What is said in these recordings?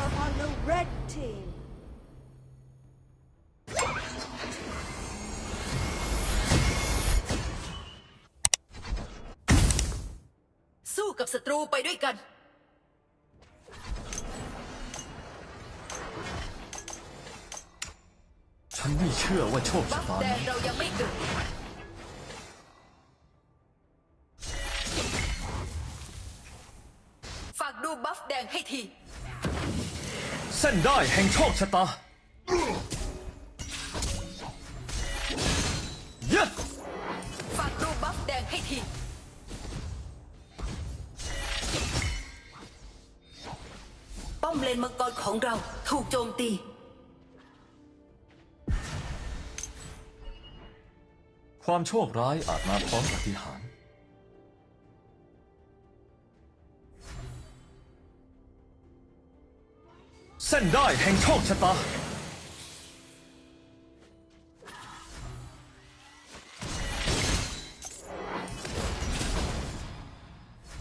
are on the red team. สู้กับศัตรูไปด้วยกัน ฉันไม่เชื่อว่าโชคบัชะฟตาแดงนี้ เรายังไม่เกิด ฝากดูบัฟแดงให้ทีเส้นได้แห่งโชคชะตาเยะฝากดูบัฟแดงให้ทีป้อมเลนมังกรของเราถูกโจมตีความโชคร้ายอาจมาพร้อมปาฏิหาร เส้นได้แห่งโชคชะตา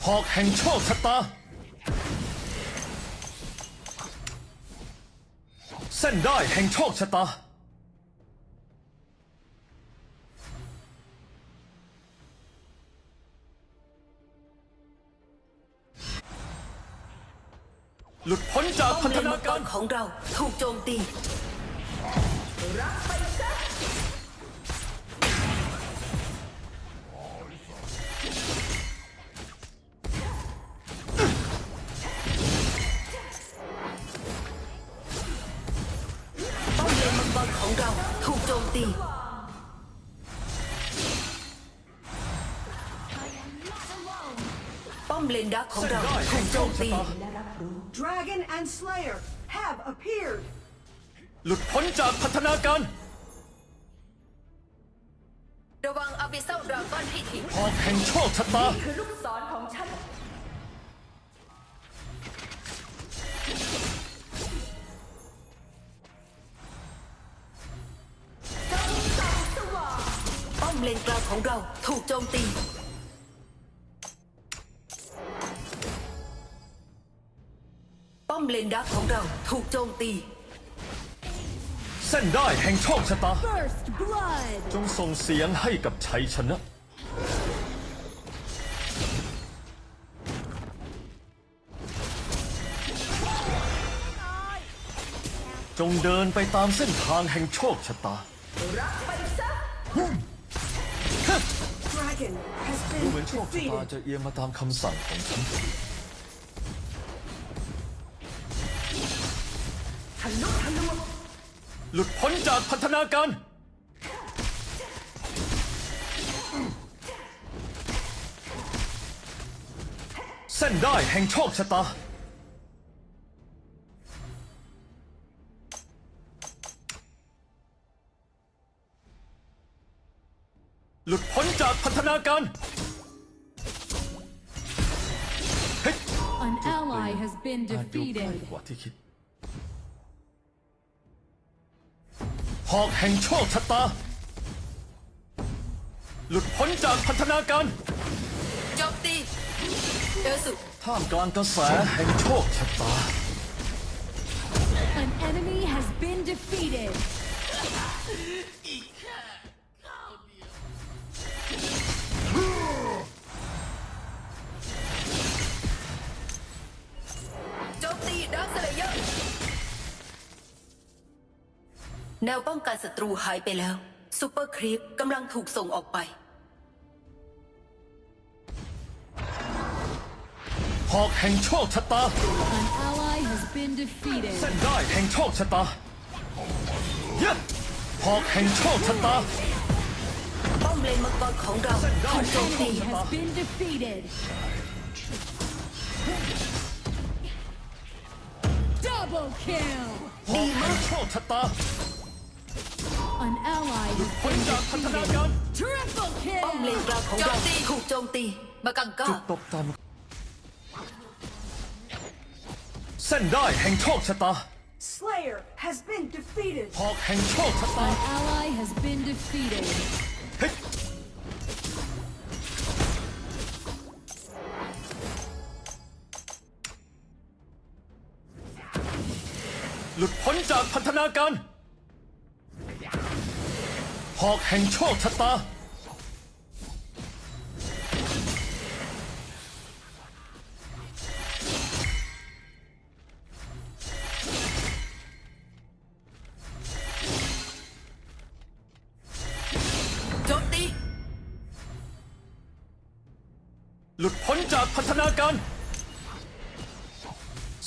หอกแห่งโชคชะตา เส้นได้แห่งโชคชะตา ป้อพัมนเลธนนามังกการรของเราถูกโจมตีป้อมเลนมังกรของเราถูกโจมตีป้อมเลนดักของเส้นเราได้ถูแห่กงโจโชคมชะตีตา Dragon and Slayer have appeared. หลุดพ้นจากพันธนาการระวังอาบิเซลดราก้อนให้ทีหอกแห่งโชคชะตา คือลูกศรของฉัน ป้อมเลนกลางของเราถูกโจมตี ป้อมเลนดักของเราถูกโจมตี เส้นได้แห่งโชคชะตา First blood. จงส่งเสียงให้กับชัยชนะ จงเดินไปตามเส้นทางแห่งโชคชะตา Dragon has ดู been เหมือนโชคชะตา defeated. จะเอียงมาตามคำสั่งของฉัน หลุดพ้นจากพันธนาการ เส้นได้แห่งโชคชะตา หลุดพ้นจากพันธนาการเฮ้ย An ally has been อาจอยู่ใกล้ defeated. กว่าที่คิด อกแห่งโชคชะตา หลุดพ้นจากพันธนาการโจมตีเอลสุท่ามกลางกระแสแห่งโชคชะตา An enemy has been defeated. แนวป้องกันศัตรูหายไปแล้วซูเปอร์ครีปกำลังถูกส่งออกไป หอกแห่งโชคชะตา An ally has been defeated. เส้นได้แห่งโชคชะตาเยะหอกแห่งโชคชะตา ป้อมเลนมังกรของเราถูกโจมตี Enemy has been defeated. Double kill. หอกแห่งโชคชะตา An ally has พ้น been จากพันธนา defeated. การ Triple ป้อมเลน kill. กลางของเราถูกโจมตีมากังก้าจุดตกต่ำเส้นได้แห่งโชคชะตา Slayer has been defeated. หอกแห่งโชคชะตา An ally has been defeated. เฮ้ยจากพันธนาการห อกแห่งโชคชะตา โจมตี หลุดพ้นจากพันธนาการ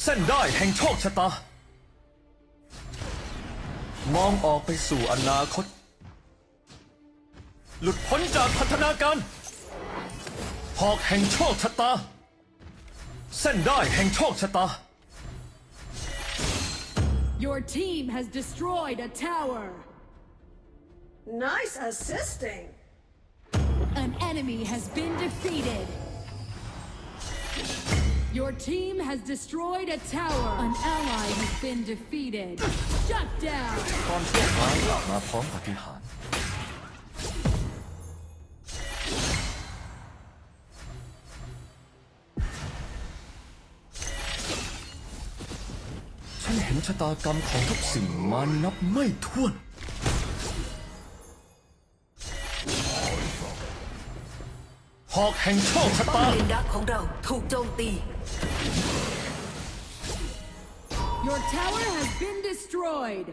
เส้นได้แห่งโชคชะตา มองออกไปสู่อนาคต หลุดพ้นจากพันธนาการ หอกแห่งโชคชะตา เส้นได้แห่งโชคชะตา Your team has destroyed a tower. Nice assisting. An enemy has been defeated. Your team has destroyed a tower. An ally has been defeated. Shut down. ความโชคร้ายอาจมาพร้อมปาฏิหารย์ ชะตากรรมของทุกสิ่งมานับไม่ถ้วนหอกแห่งโชคชะป้อมตา เลนดักของเราถูกโจมตี Your tower has been destroyed.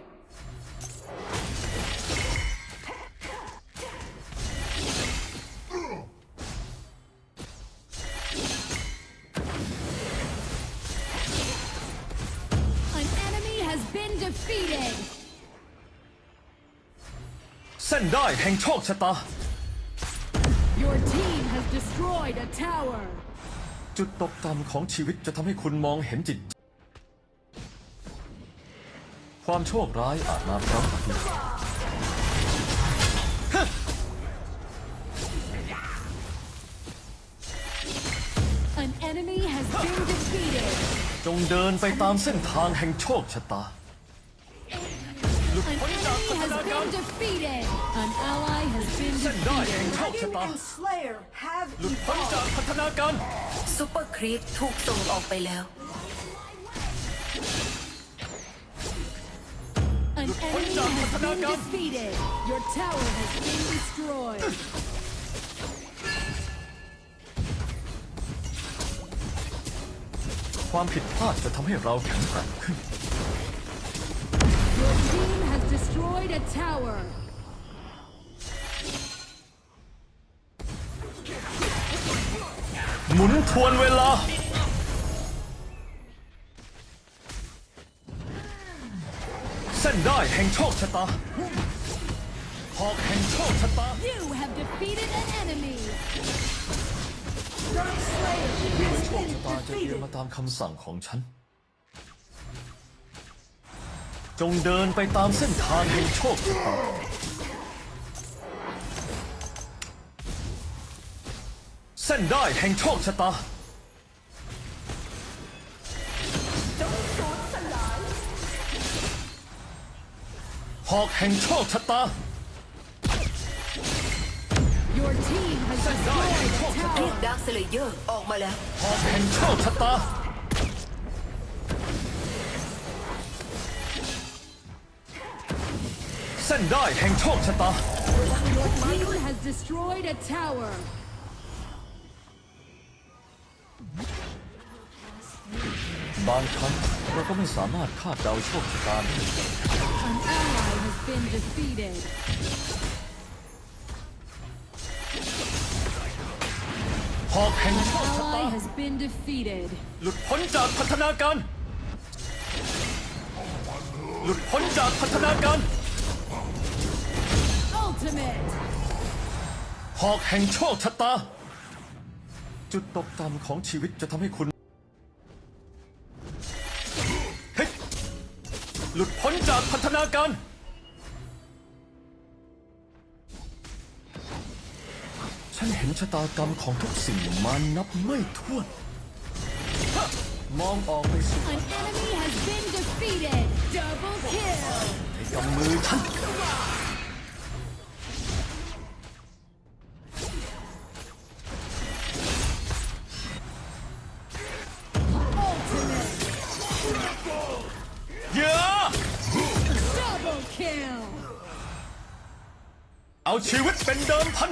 Has been defeated. เส้นได้แห่งโชคชะตา Your team has destroyed a tower. จุดตกต่ำของชีวิตจะทำให้คุณมองเห็นจิต ความโชคร้ายอาจมาพร้อมปาฏิหาริย์ An enemy has been defeated. จงเดินไปตามเส้นทางแห่งโชคชะตา An enemy has been defeated. An ally has been เส้นได้แห่ง defeated. โชคชะ Dragon ตา and Slayer have หลุดพ้นจาก evolved. พัฒนาการซูเปอร์ครีปถูกส่งออกไปแล้ว An enemy has been defeated. Your tower has been destroyed. ความผิดพลาดจะทำให้เราแข็งแกร่งขึ้น Your team has destroyed a tower. หมุนทวนเวลา เส้นได้แห่งโชคชะตาหอกแห่งโชคชะตา You have defeated an enemy. Dark Slayer โชคชะตาจะเดินมาตามคำสั่งของฉัน จงเดินไปตามเส้นทางแห่งโชคชะตาเส้นได้แห่งโชคชะตาหอกแห่งโชคชะตา Your team has destroyed a เรียก tower. ดาร์คสเลเยอร์ออกมาแล้วหอกแห่งโชคชะตาเส้นได้แห่งโชคชะตา Your team has destroyed a tower. บางครั้งเราก็ไม่สามารถคาดเดาโชคชะตาได้ An ally has been defeated. หอกแห่ง An โชคชะตา ally has been defeated. หลุดพ้นจากพัฒนาการ หลุดพ้นจากพัฒนาการ Ultimate. หอกแห่งโชคชะตา จุดตกต่ำของชีวิตจะทำให้คุณเฮ้ยหลุดพ้นจากพัฒนาการ ชะตากรรมของทุกสิ่งมันนับไม่ถ้วน มองออกไปสู่ An วยในกำมือท่านเยอะเอาชีวิตเป็นเดิมพัน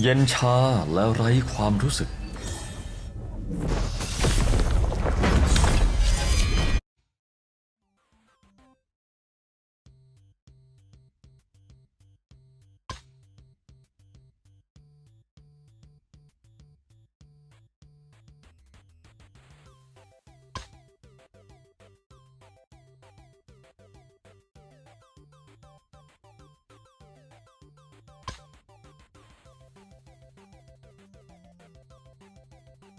เย็นชาและไร้ความรู้สึก